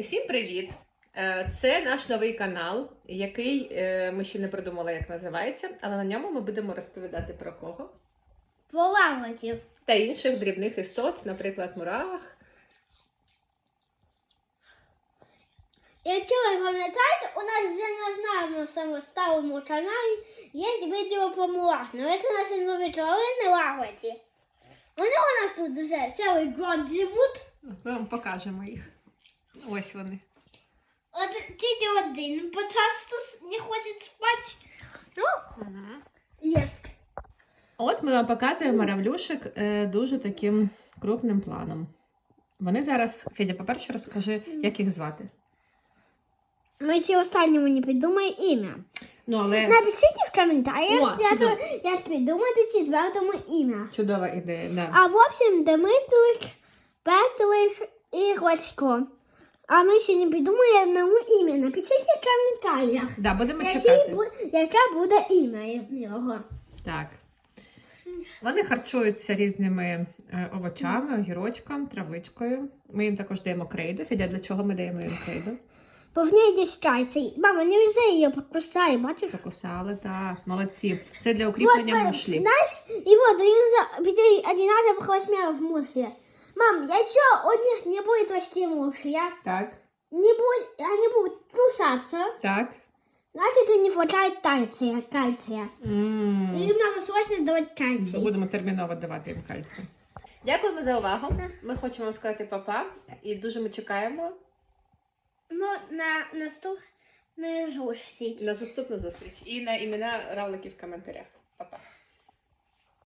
Усім привіт! Е, Це наш новий канал, який е, ми ще не придумали, як називається, але на ньому ми будемо розповідати про кого Полавників. та інших дрібних істот, наприклад, мурах. Якщо ви пам'ятаєте, у нас вже на нашому старому каналі є відео про мурахну. Це наші нові тварини лаваті. Вони у нас тут вже цілий год живуть. Ми вам покажемо їх. Ось вони. От тільки один, бо часто не хоче спати. Ну, є. От ми вам показуємо маравлюшек е, дуже таким крупним планом. Вони зараз, Федя, по-перше, розкажи, як їх звати. Ми ще останньому не придумаємо ім'я. Ну, але Напишіть в коментарях, О, я, чудово. то- я придумати четвертому ім'я. чудова ідея. Да. А в общем, Дмитрич, Петрич і Гладько. А ми ще не придумаємо ім'я. Напишіть в коментарях, Да, будемо чекати. бу- яке буде ім'я його. Так. Вони харчуються різними е, овочами, огірочком, травичкою. Ми їм також даємо крейду. Федя, для чого ми даємо їм крейду? Бо в неї дістається. Мама, не вже її покусає, бачиш? Покусали, так. Молодці. Це для укріплення Вот, мушлі. Знаешь, и вот, они за пяти одинаковых размеров мусли. Мам, я чё, у них не будет расти мушля? Так, Не будет, они будут кусаться. так. Значит, им не хватает кальция. кальция. М. Им надо срочно давать кальций. Будемо терміново давати їм кальцій. Дякуємо за увагу. Ми хочемо вам сказати папа і дуже ми чекаємо Ну, на наступную зустріч. на наступну зустріч і на імена равликів в коментарях. Папа.